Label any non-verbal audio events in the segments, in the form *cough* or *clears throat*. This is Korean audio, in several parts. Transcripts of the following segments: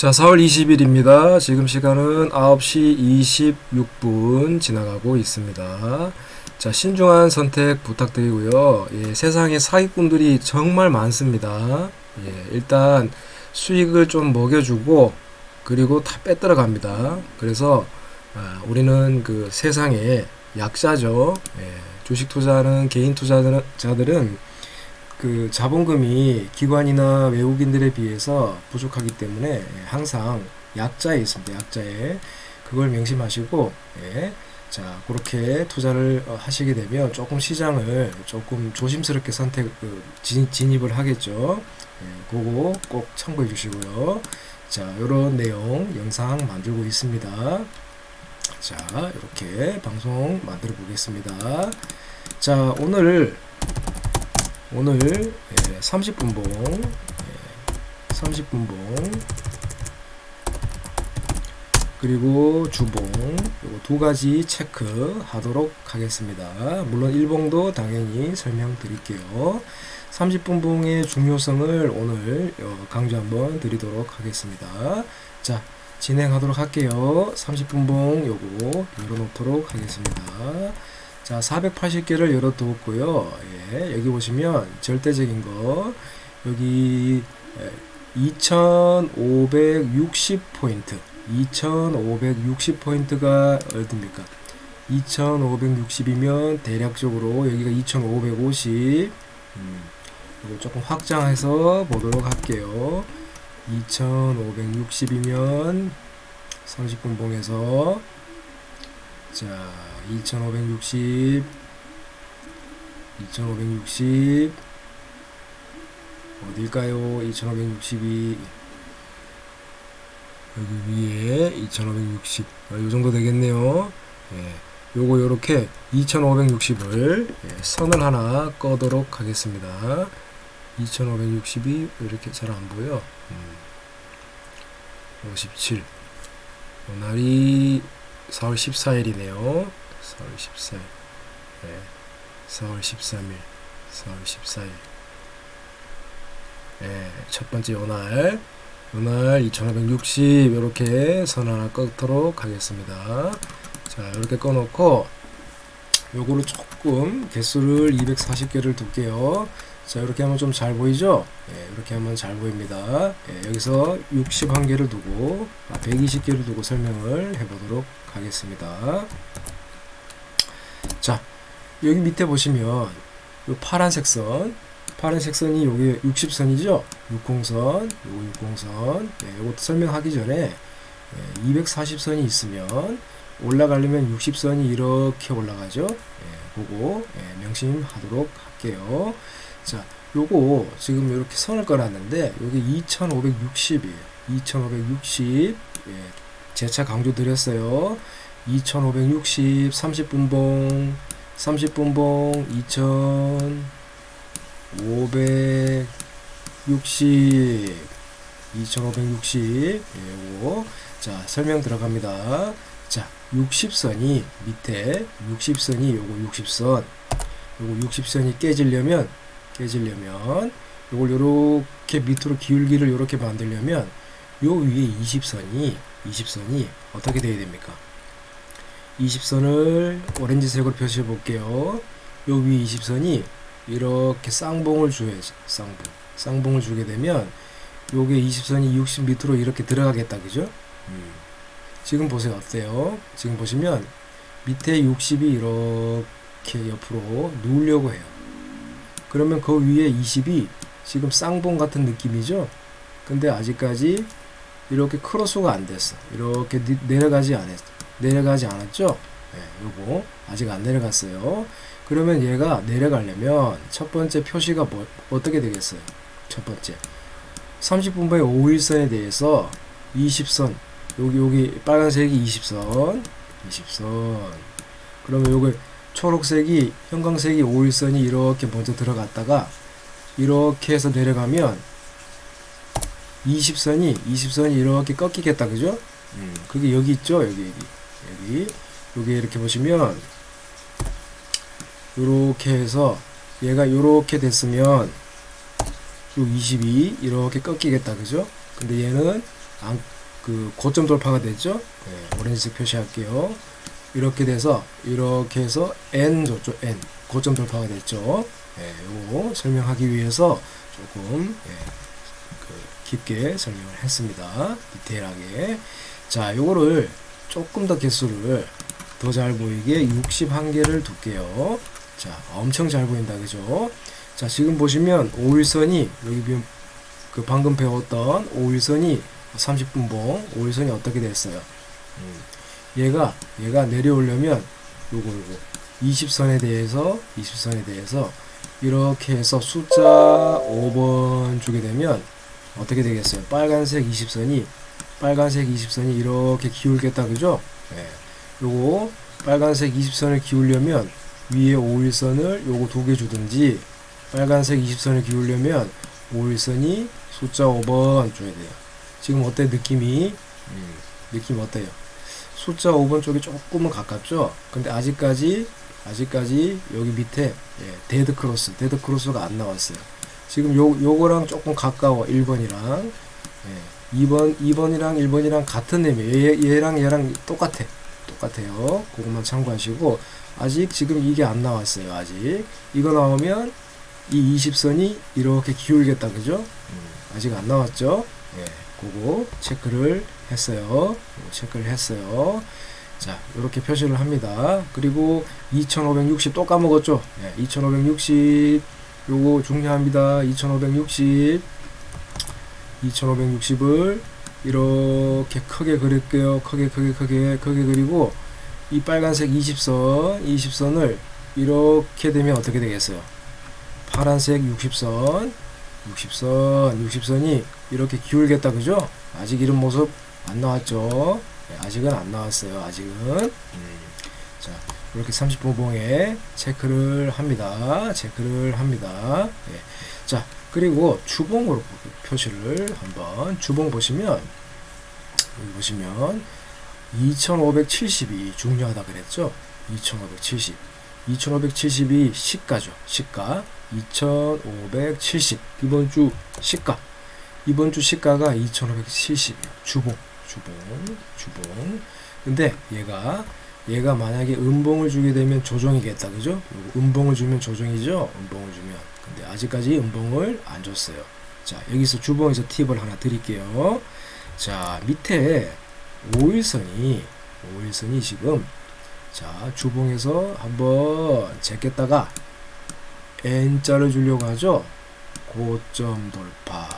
자, 4월 20일입니다. 지금 시간은 9시 26분 지나가고 있습니다. 자, 신중한 선택 부탁드리고요. 예, 세상에 사기꾼들이 정말 많습니다. 예, 일단 수익을 좀 먹여주고 그리고 다 빼들어 갑니다. 그래서 아, 우리는 그 세상에 약자죠. 예, 주식 투자하는 개인 투자자들은 그 자본금이 기관이나 외국인들에 비해서 부족하기 때문에 항상 약자에 있습니다. 약자에 그걸 명심하시고 예. 자 그렇게 투자를 어, 하시게 되면 조금 시장을 조금 조심스럽게 선택 그, 진, 진입을 하겠죠. 예, 그거 꼭 참고해 주시고요. 자 이런 내용 영상 만들고 있습니다. 자 이렇게 방송 만들어 보겠습니다. 자 오늘 오늘 예, 30분봉 예, 30분봉 그리고 주봉 두 가지 체크 하도록 하겠습니다. 물론 일봉도 당연히 설명드릴게요. 30분봉의 중요성을 오늘 어, 강조 한번 드리도록 하겠습니다. 자 진행하도록 할게요. 30분봉 요거 열어놓도록 하겠습니다. 자, 480개를 열어두었고요. 예, 여기 보시면 절대적인 거 여기 2560 포인트 2560 포인트가 어딥니까? 2560이면 대략적으로 여기가 2550 음, 이거 조금 확장해서 보도록 할게요. 2560이면 30분 봉에서 자, 2560 2560 어딜까요? 2560이 여기 위에 2560 아, 요 정도 되겠네요. 예. 요거 요렇게 2560을 예, 선을 하나 꺼도록 하겠습니다. 2560이 이렇게 잘 안 보여. 음. 57 오늘이 4월 14일이네요. 4월 14일. 네. 4월 13일. 4월 14일. 네. 첫 번째 요날. 요날 2560 이렇게 선 하나 꺼도록 하겠습니다. 자, 이렇게 꺼놓고 요거를 조금 개수를 240개를 둘게요. 자 이렇게 하면 좀 잘 보이죠? 예, 이렇게 하면 잘 보입니다. 예, 여기서 61개를 두고 아, 120개를 두고 설명을 해 보도록 하겠습니다. 자 여기 밑에 보시면 요 파란색 선 파란색 선이 여기 60선이죠? 60선 요거 60선 예, 이것도 설명하기 전에 예, 240선이 있으면 올라가려면 60선이 이렇게 올라가죠? 예, 그거 예, 명심하도록 할게요. 자, 요거 지금 이렇게 선을 꺼놨는데 여기 2560이에요. 2560 예, 재차 강조 드렸어요. 2560 30분봉 30분봉 2560 2560 예, 요거 자 설명 들어갑니다. 자 60선이 밑에 60선이 요거 60선 요거 60선이 깨지려면 깨지려면 이걸 요렇게 밑으로 기울기를 요렇게 만들려면 요 위에 20선이 20선이 어떻게 돼야 됩니까? 20선을 오렌지색으로 표시해 볼게요. 요 위에 20선이 이렇게 쌍봉을 줘야지. 쌍봉. 쌍봉을 주게 되면 요게 20선이 60 밑으로 이렇게 들어가겠다. 그죠? 음. 지금 보세요. 어때요? 지금 보시면 밑에 60이 이렇게 옆으로 누우려고 해요. 그러면 그 위에 20이 지금 쌍봉 같은 느낌이죠? 근데 아직까지 이렇게 크로스가 안 됐어. 이렇게 내려가지 않았, 내려가지 않았죠? 네, 요거 아직 안 내려갔어요. 그러면 얘가 내려가려면 첫 번째 표시가 뭐, 어떻게 되겠어요? 첫 번째 30분부의 5일선에 대해서 20선 여기 여기 빨간색이 20선 20선 그러면 요걸 초록색이 형광색이 5일선이 이렇게 먼저 들어갔다가 이렇게 해서 내려가면 20선이 20선이 이렇게 꺾이겠다 그죠? 음, 그게 여기 있죠 여기 여기 여기 여기 이렇게 보시면 이렇게 해서 얘가 이렇게 됐으면 요 22 이렇게 꺾이겠다 그죠? 근데 얘는 안, 그 고점 돌파가 됐죠. 네, 오렌지색 표시할게요. 이렇게 돼서 이렇게 해서 N 줬죠. N 고점 돌파가 됐죠. 예, 요거 설명하기 위해서 조금 예, 그 깊게 설명을 했습니다. 디테일하게. 자, 요거를 조금 더 개수를 더 잘 보이게 61개를 둘게요. 자, 엄청 잘 보인다. 그죠? 자, 지금 보시면 5일선이 여기 그 방금 배웠던 5일선이 30분봉 5일선이 어떻게 됐어요? 음, 얘가 얘가 내려오려면 요거 요거 20선에 대해서 20선에 대해서 이렇게 해서 숫자 5번 주게 되면 어떻게 되겠어요? 빨간색 20선이 빨간색 20선이 이렇게 기울겠다 그죠? 예. 요거 빨간색 20선을 기울려면 위에 5일선을 요거 두 개 주든지 빨간색 20선을 기울려면 5일선이 숫자 5번 줘야 돼요. 지금 어때 느낌이? 음, 느낌 어때요? 숫자 5번 쪽이 조금은 가깝죠? 근데 아직까지 아직까지 여기 밑에 예, 데드 크로스 데드 크로스가 안 나왔어요. 지금 요 요거랑 조금 가까워 1번이랑 예, 2번 2번이랑 1번이랑 같은 셈이에요. 얘, 얘랑 얘랑 똑같아. 똑같아요. 그것만 참고하시고 아직 지금 이게 안 나왔어요. 아직 이거 나오면 이 20선이 이렇게 기울겠다 그죠? 음, 아직 안 나왔죠? 예, 그거 체크를 했어요. 체크를 했어요. 자, 이렇게 표시를 합니다. 그리고 2560 또 까먹었죠? 예, 2560 요거 중요합니다. 2560 2560을 이렇게 크게 그릴게요. 크게 크게 크게 크게 그리고 이 빨간색 20선 20선을 이렇게 되면 어떻게 되겠어요? 파란색 60선 60선 60선이 이렇게 기울겠다 그죠? 아직 이런 모습 안 나왔죠? 네, 아직은 안 나왔어요. 아직은 음, 자 이렇게 30분 봉에 체크를 합니다. 체크를 합니다. 예. 자 그리고 주봉으로 표시를 한번 주봉 보시면 여기 보시면 2570이 중요하다 그랬죠 2570 2570이 시가죠 시가 2570 이번 주 시가 이번 주 시가가 2570이요 주봉 주봉 주봉. 근데 얘가 얘가 만약에 음봉을 주게 되면 조정이겠다 그죠? 음봉을 주면 조정이죠? 음봉을 주면. 근데 아직까지 음봉을 안 줬어요. 자 여기서 주봉에서 팁을 하나 드릴게요. 자 밑에 5일선이 5일선이 지금 자 주봉에서 한번 제꼈다가 N자를 주려고 하죠? 고점 돌파.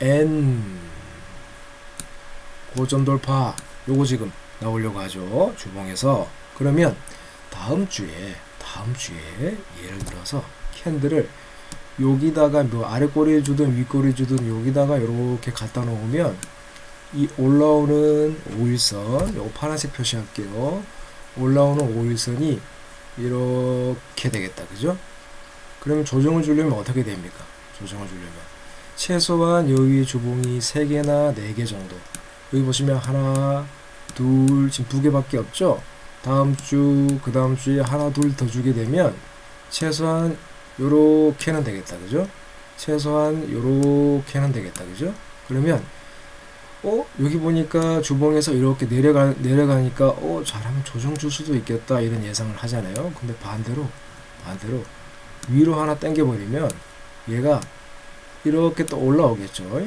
N 고점 돌파. 요거 지금 나오려고 하죠 주봉에서. 그러면 다음 주에 다음 주에 예를 들어서 캔들을 여기다가 뭐 아래 꼬리에 주든 위 꼬리에 주든 여기다가 이렇게 갖다 놓으면 이 올라오는 5일선 요거 파란색 표시할게요. 올라오는 5일선이 이렇게 되겠다. 그죠? 그러면 조정을 주려면 어떻게 됩니까? 조정을 주려면 최소한 여기 주봉이 3개나 4개 정도 여기 보시면 하나 둘 지금 두 개밖에 없죠? 다음 주 그 다음 주에 하나 둘 더 주게 되면 최소한 요렇게는 되겠다. 그죠? 최소한 요렇게는 되겠다. 그죠? 그러면 어? 여기 보니까 주봉에서 이렇게 내려가 내려가니까 어? 잘하면 조정 줄 수도 있겠다. 이런 예상을 하잖아요. 근데 반대로 반대로 위로 하나 당겨 버리면 얘가 이렇게 또 올라오겠죠.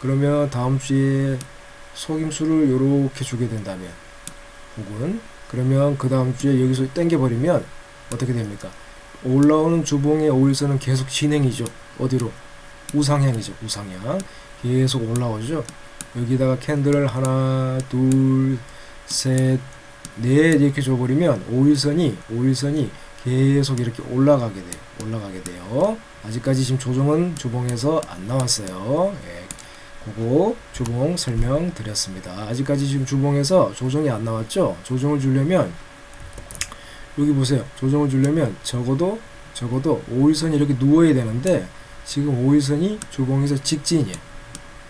그러면 다음 주에 속임수를 이렇게 주게 된다면 혹은 그러면 그 다음 주에 여기서 당겨 버리면 어떻게 됩니까? 올라오는 주봉의 5일선은 계속 진행이죠. 어디로? 우상향이죠. 우상향. 계속 올라오죠. 여기다가 캔들을 하나 둘 셋 넷 이렇게 줘버리면 5일선이 5일선이 계속 이렇게 올라가게 돼요 올라가게 돼요. 아직까지 지금 조정은 주봉에서 안 나왔어요. 예, 그거 주봉 설명 드렸습니다 아직까지 지금 주봉에서 조정이 안 나왔죠 조정을 주려면 여기 보세요 조정을 주려면 적어도 적어도 5일선이 이렇게 누워야 되는데 지금 5일선이 주봉에서 직진이에요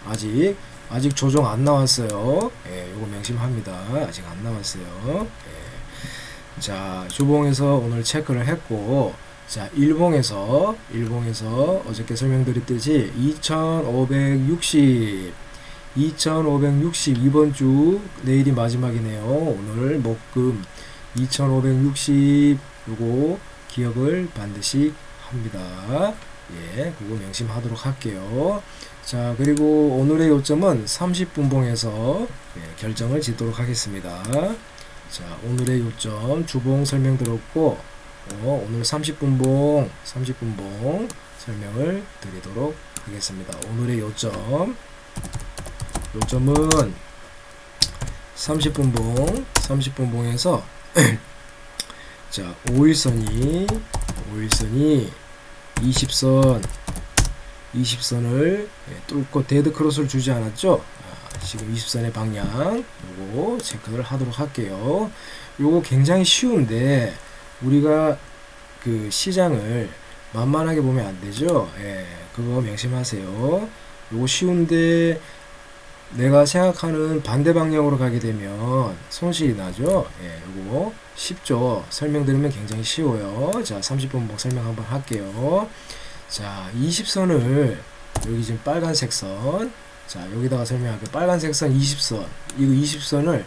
아직 아직 조정 안 나왔어요. 예, 요거 명심합니다. 아직 안 나왔어요. 예. 자, 주봉에서 오늘 체크를 했고, 자, 일봉에서, 일봉에서 어저께 설명드렸듯이 2560, 2562번 주 내일이 마지막이네요. 오늘 목금 2560 요거 기억을 반드시 합니다. 예, 그거 명심하도록 할게요. 자, 그리고 오늘의 요점은 30분봉에서 예, 결정을 짓도록 하겠습니다. 자, 오늘의 요점 주봉 설명 들었고 어, 오늘 30분봉 30분봉 설명을 드리도록 하겠습니다. 오늘의 요점. 요점은 30분봉 30분봉에서 *clears throat* 자 5일선이 5일선이 20선 20선을 예, 뚫고 데드 크로스를 주지 않았죠? 아, 지금 20선의 방향 요거 체크를 하도록 할게요. 요거 굉장히 쉬운데 우리가 그 시장을 만만하게 보면 안 되죠 예, 그거 명심하세요 요거 쉬운데 내가 생각하는 반대 방향으로 가게 되면 손실이 나죠. 예, 요거 쉽죠. 설명드리면 굉장히 쉬워요. 자, 30분목 설명 한번 할게요. 자, 20선을 여기 지금 빨간색 선. 자, 여기다가 설명할게요. 빨간색 선 20선. 이거 20선을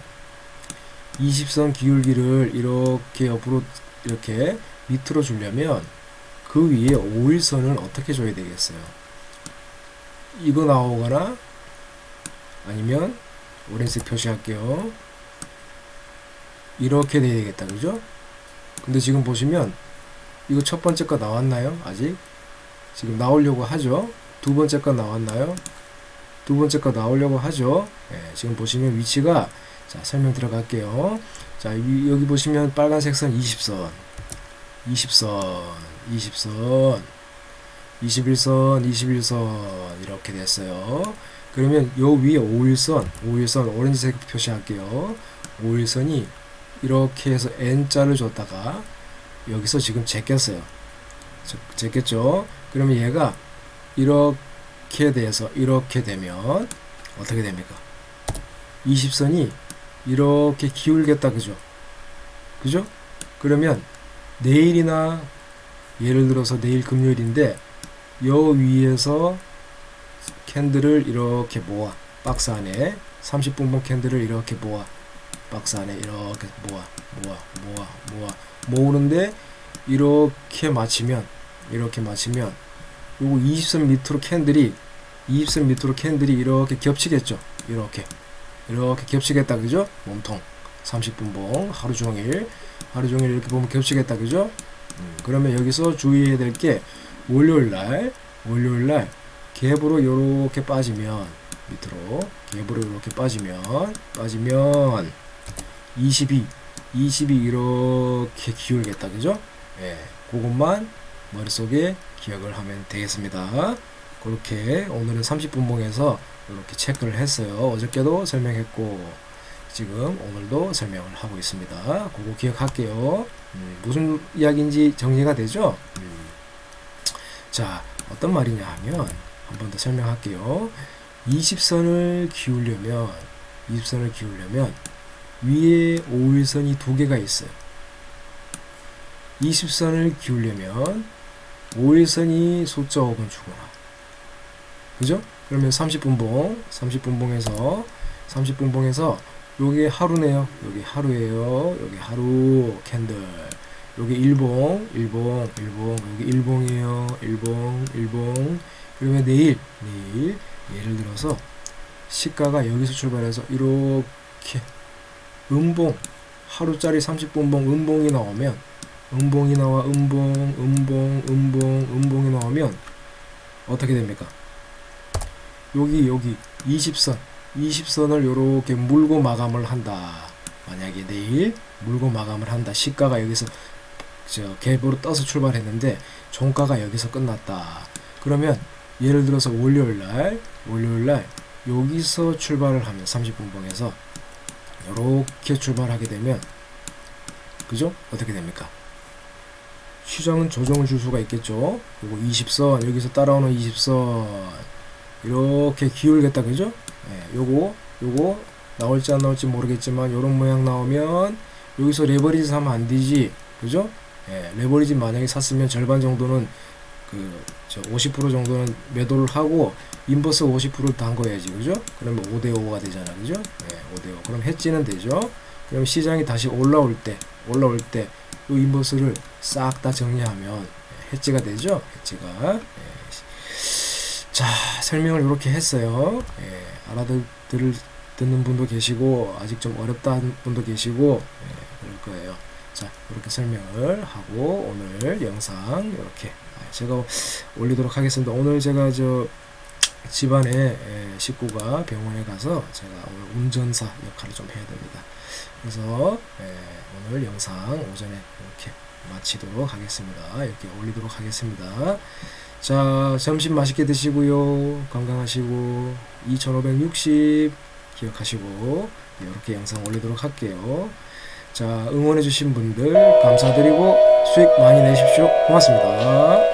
20선 기울기를 이렇게 옆으로 이렇게 밑으로 주려면 그 위에 5일선을 어떻게 줘야 되겠어요? 이거 나오거나 아니면 오렌색 표시할게요. 이렇게 돼야 되겠다. 그죠? 근데 지금 보시면 이거 첫 번째 거 나왔나요? 아직? 지금 나오려고 하죠? 두 번째 거 나왔나요? 두 번째 거 나오려고 하죠? 예, 지금 보시면 위치가 자, 설명 들어갈게요. 자, 위- 여기 보시면 빨간색 선 20선. 20선. 20선. 21선, 21선 이렇게 됐어요. 그러면 요 위에 5일선, 5일선 오렌지색 표시할게요. 5일선이 이렇게 해서 N자를 줬다가 여기서 지금 제꼈어요. 제- 제꼈죠? 그러면 얘가 이렇게 돼서 이렇게 되면 어떻게 됩니까? 20선이 이렇게 기울겠다 그죠? 그죠? 그러면 내일이나 예를 들어서 내일 금요일인데 요 위에서 캔들을 이렇게 모아. 박스 안에 30분봉 캔들을 이렇게 모아. 박스 안에 이렇게 모아 모아 모아 모아. 모으는데 이렇게 맞추면 이렇게 맞추면 요거 20선 밑으로 캔들이 20선 밑으로 캔들이 이렇게 겹치겠죠? 이렇게 이렇게 겹치겠다 그죠? 몸통. 30분봉. 하루 종일. 하루 종일 이렇게 보면 겹치겠다 그죠? 음, 그러면 여기서 주의해야 될 게 월요일 날 월요일 날 갭으로 요렇게 빠지면 밑으로 갭으로 이렇게 빠지면 빠지면 22 22 이렇게 기울겠다 그죠? 예. 그것만 머릿속에 기억을 하면 되겠습니다. 그렇게 오늘은 30분봉에서 이렇게 체크를 했어요 어저께도 설명했고 지금 오늘도 설명을 하고 있습니다 그거 기억할게요 음, 무슨 이야기인지 정리가 되죠 음. 자 어떤 말이냐 하면 한 번 더 설명할게요. 20선을 기울려면 20선을 기울려면 위에 5일선이 두 개가 있어요. 20선을 기울려면 5일선이 숫자 5번 주거나 그죠? 그러면 30분봉 30분봉에서 30분봉에서 요게 하루네요. 여기 하루예요. 여기 하루 캔들 여기 일봉, 일봉, 일봉, 여기 일봉이에요. 일봉, 일봉. 그러면 내일, 내일 예를 들어서 시가가 여기서 출발해서 이렇게 음봉 하루짜리 30분봉 음봉이 나오면 음봉이 나와 음봉, 음봉, 음봉, 음봉이 나오면 어떻게 됩니까? 여기 여기 20선 20선을 요렇게 물고 마감을 한다. 만약에 내일 물고 마감을 한다. 시가가 여기서 저 갭으로 떠서 출발했는데 종가가 여기서 끝났다. 그러면 예를 들어서 월요일 날 월요일 날 여기서 출발을 하면 30분봉에서 이렇게 출발하게 되면 그죠? 어떻게 됩니까? 시장은 조정을 줄 수가 있겠죠. 요거 20선 여기서 따라오는 20선 이렇게 기울겠다 그죠? 예, 요거 요거 나올지 안 나올지 모르겠지만 요런 모양 나오면 여기서 레버리지 사면 안 되지 그죠? 예, 레버리지 만약에 샀으면 절반 정도는 그저50% 정도는 매도를 하고 인버스 50%를 단 거야지 그죠? 그러면 5대 5가 되잖아 그죠? 네, 5대 5 그럼 해지는 되죠? 그럼 시장이 다시 올라올 때 올라올 때이 인버스를 싹 다 정리하면 해지가 되죠? 해지가 예. 자 설명을 이렇게 했어요. 예, 알아들 듣는 분도 계시고 아직 좀 어렵다는 분도 계시고 예, 그럴 거예요. 자 이렇게 설명을 하고 오늘 영상 이렇게 아, 제가 올리도록 하겠습니다. 오늘 제가 저 집안에 예, 식구가 병원에 가서 제가 오늘 운전사 역할을 좀 해야 됩니다. 그래서 예, 오늘 영상 오전에 이렇게 마치도록 하겠습니다. 이렇게 올리도록 하겠습니다. 자, 점심 맛있게 드시고요. 건강하시고 2560 기억하시고 이렇게 영상 올리도록 할게요. 자, 응원해 주신 분들 감사드리고 수익 많이 내십시오. 고맙습니다.